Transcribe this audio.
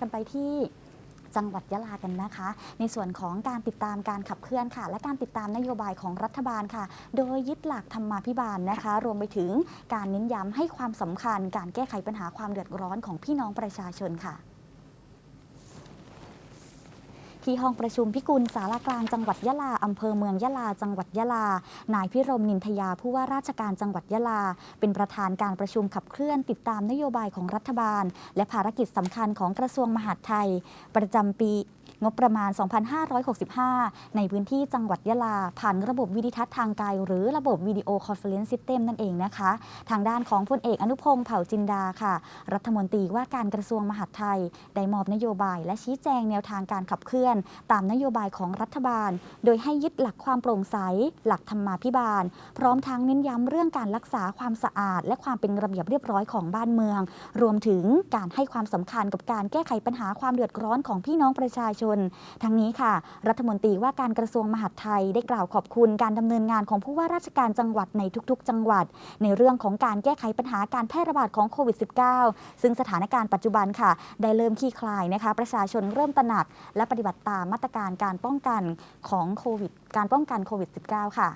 กันไปที่จังหวัดยะลากันนะคะ ในส่วนของการติดตามการขับเคลื่อนค่ะ และการติดตามนโยบายของรัฐบาลค่ะ โดยยึดหลักธรรมาภิบาลนะคะ รวมไปถึงการเน้นย้ำให้ความสำคัญ การแก้ไขปัญหาความเดือดร้อนของพี่น้องประชาชนค่ะ ที่ห้องประชุมพิกุลสารากลางจังหวัดยะลาอำเภอเมืองยะลา จังหวัดยะลา นายพิรมนินทยาผู้ว่าราชการจังหวัดยะลา เป็นประธานการประชุมขับเคลื่อนติดตามนโยบายของรัฐบาล และภารกิจสำคัญของกระทรวงมหาดไทย ประจำปีงบประมาณ 2565 ในพื้นที่จังหวัดยะลา ผ่านระบบวิดิทัศน์ทางไกลหรือระบบวิดีโอคอนเฟอเรนซ์ซิสเต็มนั่นเองนะคะ ทางด้านของพลเอกอนุพงศ์เผ่าจินดาค่ะ รัฐมนตรีว่าการกระทรวงมหาดไทย ได้มอบนโยบาย และชี้แจงแนวทางการขับเคลื่อน ตามนโยบายของรัฐบาล โดยให้ยึดหลักความโปร่งใส หลักธรรมาภิบาล พร้อมทั้งเน้นย้ำเรื่องการรักษาความสะอาด และความเป็นระเบียบเรียบร้อยของบ้านเมือง รวมถึงการให้ความสำคัญกับการแก้ไขปัญหาความเดือดร้อนของพี่น้องประชาชน ทั้งนี้ค่ะ รัฐมนตรีว่าการกระทรวงมหาดไทยได้กล่าวขอบคุณการดำเนินงานของผู้ว่าราชการจังหวัดในทุก ๆ จังหวัด ในเรื่องของการแก้ไขปัญหาการแพร่ระบาดของโควิด -19 ซึ่งสถานการณ์ปัจจุบันค่ะ ได้เริ่มคลี่คลายนะคะ ประชาชนเริ่มตระหนัก และปฏิบัติตามมาตรการการป้องกันของโควิด การป้องกันโควิด -19 ค่ะ